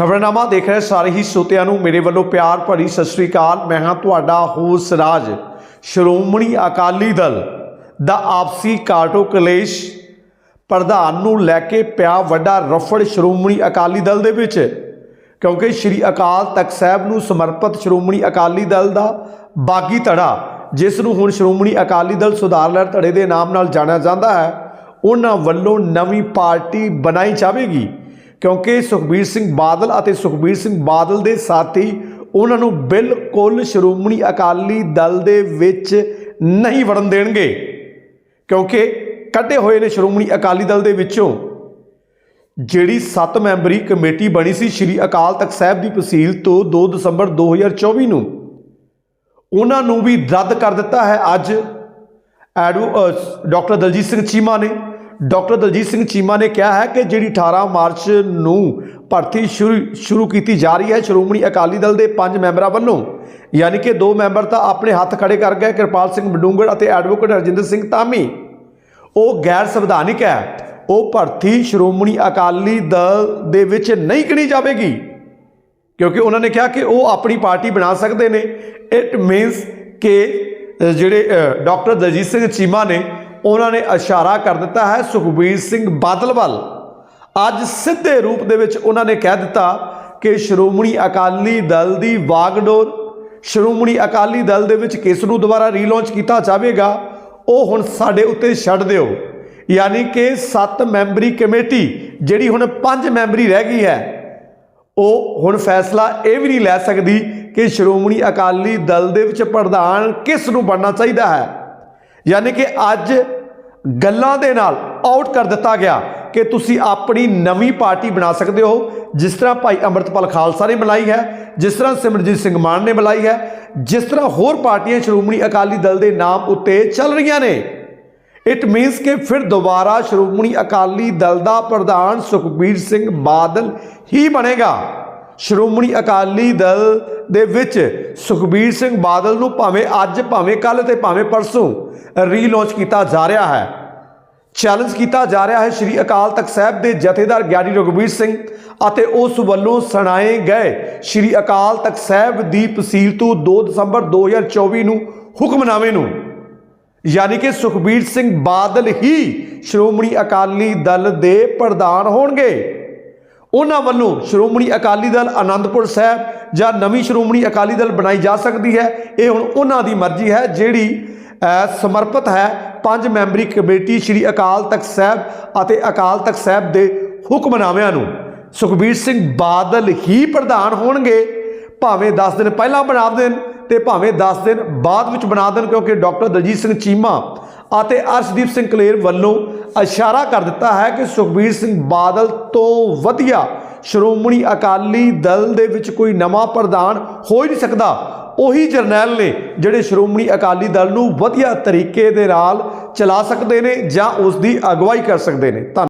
ਖਬਰਨਾਮਾ ਦੇਖ ਰਹੇ ਸਾਰੇ ਹੀ ਸਰੋਤਿਆਂ ਨੂੰ ਮੇਰੇ ਵੱਲੋਂ ਪਿਆਰ ਭਰੀ ਸਤਿ ਸ੍ਰੀ ਅਕਾਲ। ਮੈਂ ਹਾਂ ਤੁਹਾਡਾ ਹੋਸ ਰਾਜ, ਸ਼੍ਰੋਮਣੀ ਅਕਾਲੀ ਦਲ ਦਾ ਆਪਸੀ ਕਾਟੋ ਕਲੇਸ਼ ਪ੍ਰਧਾਨ ਨੂੰ ਲੈ ਕੇ ਪਿਆ ਵੱਡਾ ਰਫੜ ਸ਼੍ਰੋਮਣੀ ਅਕਾਲੀ ਦਲ ਦੇ ਵਿੱਚ, ਕਿਉਂਕਿ ਸ਼੍ਰੀ ਅਕਾਲ ਤਖਤ ਸਾਹਿਬ ਨੂੰ ਸਮਰਪਿਤ ਸ਼੍ਰੋਮਣੀ ਅਕਾਲੀ ਦਲ ਦਾ ਬਾਗੀ ਧੜਾ, ਜਿਸ ਨੂੰ ਹੁਣ ਸ਼੍ਰੋਮਣੀ ਅਕਾਲੀ ਦਲ ਸੁਧਾਰ ਲਹਿਰ ਧੜੇ ਦੇ ਨਾਮ ਨਾਲ ਜਾਣਿਆ ਜਾਂਦਾ ਹੈ, ਉਹਨਾਂ ਵੱਲੋਂ ਨਵੀਂ ਪਾਰਟੀ ਬਣਾਈ ਜਾਵੇਗੀ। ਕਿਉਂਕਿ ਸੁਖਬੀਰ ਸਿੰਘ ਬਾਦਲ ਅਤੇ ਸੁਖਬੀਰ ਸਿੰਘ ਬਾਦਲ ਦੇ ਸਾਥੀ ਉਹਨਾਂ ਨੂੰ ਬਿਲਕੁਲ ਸ਼੍ਰੋਮਣੀ ਅਕਾਲੀ ਦਲ ਦੇ ਵਿੱਚ ਨਹੀਂ ਵੜਨ ਦੇਣਗੇ। ਕਿਉਂਕਿ ਕੱਢੇ ਹੋਏ ਨੇ ਸ਼੍ਰੋਮਣੀ ਅਕਾਲੀ ਦਲ ਦੇ ਵਿੱਚੋਂ। ਜਿਹੜੀ 7 ਮੈਂਬਰੀ ਕਮੇਟੀ ਬਣੀ ਸੀ ਸ਼੍ਰੀ ਅਕਾਲ ਤਖਤ ਸਾਹਿਬ ਦੀ ਤਹਿਸੀਲ ਤੋਂ 2 ਦਸੰਬਰ 2024 ਨੂੰ। ਉਹਨਾਂ ਨੂੰ ਵੀ ਰੱਦ ਕਰ ਦਿੱਤਾ ਹੈ ਅੱਜ। ਐਡਵੋ ਡਾਕਟਰ ਦਲਜੀਤ ਸਿੰਘ ਚੀਮਾ ਨੇ। ਡਾਕਟਰ ਦਲਜੀਤ ਸਿੰਘ ਚੀਮਾ ਨੇ ਕਿਹਾ ਹੈ ਕਿ ਜਿਹੜੀ 18 ਮਾਰਚ ਨੂੰ ਭਰਤੀ ਸ਼ੁਰੂ ਸ਼ੁਰੂ ਕੀਤੀ ਜਾ ਰਹੀ ਹੈ ਸ਼੍ਰੋਮਣੀ ਅਕਾਲੀ ਦਲ ਦੇ ਪੰਜ ਮੈਂਬਰਾਂ ਵੱਲੋਂ। ਯਾਨੀ ਕਿ ਦੋ ਮੈਂਬਰ ਤਾਂ ਆਪਣੇ ਹੱਥ ਖੜੇ ਕਰ ਗਏ ਕਿਰਪਾਲ ਸਿੰਘ ਬਡੂੰਗਰ ਅਤੇ ਐਡਵੋਕੇਟ ਹਰਜਿੰਦਰ ਸਿੰਘ ਧਾਮੀ। ਉਹ ਗੈਰ ਸੰਵਿਧਾਨਿਕ ਹੈ। ਉਹ ਭਰਤੀ ਸ਼੍ਰੋਮਣੀ ਅਕਾਲੀ ਦਲ ਦੇ ਵਿੱਚ ਨਹੀਂ ਗਿਣੀ ਜਾਵੇਗੀ। ਕਿਉਂਕਿ ਉਹਨਾਂ ਨੇ ਕਿਹਾ ਕਿ ਉਹ ਆਪਣੀ ਪਾਰਟੀ ਬਣਾ ਸਕਦੇ ਨੇ। ਇਟ ਮੀਨਸ ਕਿ ਜਿਹੜੇ ਅ, ਡਾਕਟਰ ਦਲਜੀਤ ਸਿੰਘ ਚੀਮਾ ਨੇ ਉਹਨਾਂ ਨੇ ਇਸ਼ਾਰਾ ਕਰ ਦਿੱਤਾ ਹੈ ਸੁਖਬੀਰ ਸਿੰਘ ਬਾਦਲ ਵੱਲ। ਅੱਜ ਸਿੱਧੇ ਰੂਪ ਦੇ ਵਿੱਚ ਉਹਨਾਂ ਨੇ ਕਹਿ ਦਿੱਤਾ ਕਿ ਸ਼੍ਰੋਮਣੀ ਅਕਾਲੀ ਦਲ ਦੀ ਵਾਗਡੋਰ, ਸ਼੍ਰੋਮਣੀ ਅਕਾਲੀ ਦਲ ਦੇ ਵਿੱਚ ਕਿਸ ਨੂੰ ਦੁਬਾਰਾ ਰੀਲਾਂਚ ਕੀਤਾ ਜਾਵੇਗਾ, ਉਹ ਹੁਣ ਸਾਡੇ ਉੱਤੇ ਛੱਡ ਦਿਓ। ਯਾਨੀ ਕਿ 7 ਮੈਂਬਰੀ ਕਮੇਟੀ, ਜਿਹੜੀ ਹੁਣ 5 ਮੈਂਬਰੀ ਰਹਿ ਗਈ ਹੈ, ਉਹ ਹੁਣ ਫੈਸਲਾ ਇਹ ਵੀ ਨਹੀਂ ਲੈ ਸਕਦੀ ਕਿ ਸ਼੍ਰੋਮਣੀ ਅਕਾਲੀ ਦਲ ਦੇ ਵਿੱਚ ਪ੍ਰਧਾਨ ਕਿਸ ਨੂੰ ਬਣਨਾ ਚਾਹੀਦਾ ਹੈ। ਯਾਨੀ ਕਿ ਅੱਜ ਗੱਲਾਂ ਦੇ ਨਾਲ ਆਊਟ ਕਰ ਦਿੱਤਾ ਗਿਆ ਕਿ ਤੁਸੀਂ ਆਪਣੀ ਨਵੀਂ ਪਾਰਟੀ ਬਣਾ ਸਕਦੇ ਹੋ। ਜਿਸ ਤਰ੍ਹਾਂ ਭਾਈ ਅੰਮ੍ਰਿਤਪਾਲ ਖਾਲਸਾ ਨੇ ਬਣਾਈ ਹੈ, ਜਿਸ ਤਰ੍ਹਾਂ ਸਿਮਰਜੀਤ ਸਿੰਘ ਮਾਨ ਨੇ ਬਣਾਈ ਹੈ, ਜਿਸ ਤਰ੍ਹਾਂ ਹੋਰ ਪਾਰਟੀਆਂ ਸ਼੍ਰੋਮਣੀ ਅਕਾਲੀ ਦਲ ਦੇ ਨਾਮ ਉੱਤੇ ਚੱਲ ਰਹੀਆਂ ਨੇ। ਇਟ ਮੀਨਸ ਕਿ ਫਿਰ ਦੁਬਾਰਾ ਸ਼੍ਰੋਮਣੀ ਅਕਾਲੀ ਦਲ ਦਾ ਪ੍ਰਧਾਨ ਸੁਖਬੀਰ ਸਿੰਘ ਬਾਦਲ ਹੀ ਬਣੇਗਾ। ਸ਼੍ਰੋਮਣੀ ਅਕਾਲੀ ਦਲ ਦੇ ਵਿੱਚ ਸੁਖਬੀਰ ਸਿੰਘ ਬਾਦਲ ਨੂੰ ਭਾਵੇਂ ਅੱਜ, ਭਾਵੇਂ ਕੱਲ ਤੇ ਭਾਵੇਂ ਪਰਸੋਂ ਰੀਲਾਂਚ ਕੀਤਾ ਜਾ ਰਿਹਾ ਹੈ। ਚੈਲੰਜ ਕੀਤਾ ਜਾ ਰਿਹਾ ਹੈ ਸ਼੍ਰੀ ਅਕਾਲ ਤਖਤ ਸਾਹਿਬ ਦੇ ਜਥੇਦਾਰ ਗਿਆਨੀ ਰਘੁਵੀਰ ਸਿੰਘ ਅਤੇ ਉਸ ਵੱਲੋਂ ਸੁਣਾਏ ਗਏ ਸ਼੍ਰੀ ਅਕਾਲ ਤਖਤ ਸਾਹਿਬ ਦੀ ਤਹਿਸੀਲ ਤੋਂ 2 ਦਸੰਬਰ 2024 ਨੂੰ ਹੁਕਮਨਾਮੇ ਨੂੰ। ਯਾਨੀ ਕਿ ਸੁਖਬੀਰ ਸਿੰਘ ਬਾਦਲ ਹੀ ਸ਼੍ਰੋਮਣੀ ਅਕਾਲੀ ਦਲ ਦੇ ਪ੍ਰਧਾਨ ਹੋਣਗੇ। ਉਹਨਾਂ ਵੱਲੋਂ ਸ਼੍ਰੋਮਣੀ ਅਕਾਲੀ ਦਲ ਆਨੰਦਪੁਰ ਸਾਹਿਬ ਜਾਂ ਨਵੀਂ ਸ਼੍ਰੋਮਣੀ ਅਕਾਲੀ ਦਲ ਬਣਾਈ ਜਾ ਸਕਦੀ ਹੈ। ਇਹ ਹੁਣ ਉਹਨਾਂ ਦੀ ਮਰਜ਼ੀ ਹੈ, ਜਿਹੜੀ ਸਮਰਪਿਤ ਹੈ ਪੰਜ ਮੈਂਬਰੀ ਕਮੇਟੀ ਸ਼੍ਰੀ ਅਕਾਲ ਤਖਤ ਸਾਹਿਬ ਅਤੇ ਅਕਾਲ ਤਖਤ ਸਾਹਿਬ ਦੇ ਹੁਕਮਨਾਮਿਆਂ ਨੂੰ। ਸੁਖਬੀਰ ਸਿੰਘ ਬਾਦਲ ਹੀ ਪ੍ਰਧਾਨ ਹੋਣਗੇ। ਭਾਵੇਂ 10 ਦਿਨ ਪਹਿਲਾਂ ਬਣਾ ਦੇਣ ਤੇ ਭਾਵੇਂ 10 ਦਿਨ ਬਾਅਦ ਵਿੱਚ ਬਣਾ ਦੇਣ, ਕਿਉਂਕਿ ਡਾਕਟਰ ਦਲਜੀਤ ਸਿੰਘ ਚੀਮਾ ਅਤੇ ਅਰਸ਼ਦੀਪ ਸਿੰਘ ਕਲੇਰ ਵੱਲੋਂ ਇਸ਼ਾਰਾ ਕਰ ਦਿੱਤਾ ਹੈ ਕਿ ਸੁਖਬੀਰ ਸਿੰਘ ਬਾਦਲ ਤੋਂ ਵਧੀਆ ਸ਼੍ਰੋਮਣੀ ਅਕਾਲੀ ਦਲ ਦੇ ਵਿੱਚ ਕੋਈ ਨਵਾਂ ਪ੍ਰਧਾਨ ਹੋ ਹੀ ਨਹੀਂ ਸਕਦਾ। ਉਹੀ ਜਰਨੈਲ ਨੇ ਜਿਹੜੇ ਸ਼੍ਰੋਮਣੀ ਅਕਾਲੀ ਦਲ ਨੂੰ ਵਧੀਆ ਤਰੀਕੇ ਦੇ ਨਾਲ ਚਲਾ ਸਕਦੇ ਨੇ ਜਾਂ ਉਸ ਦੀ ਅਗਵਾਈ ਕਰ ਸਕਦੇ ਨੇ। ਧੰਨ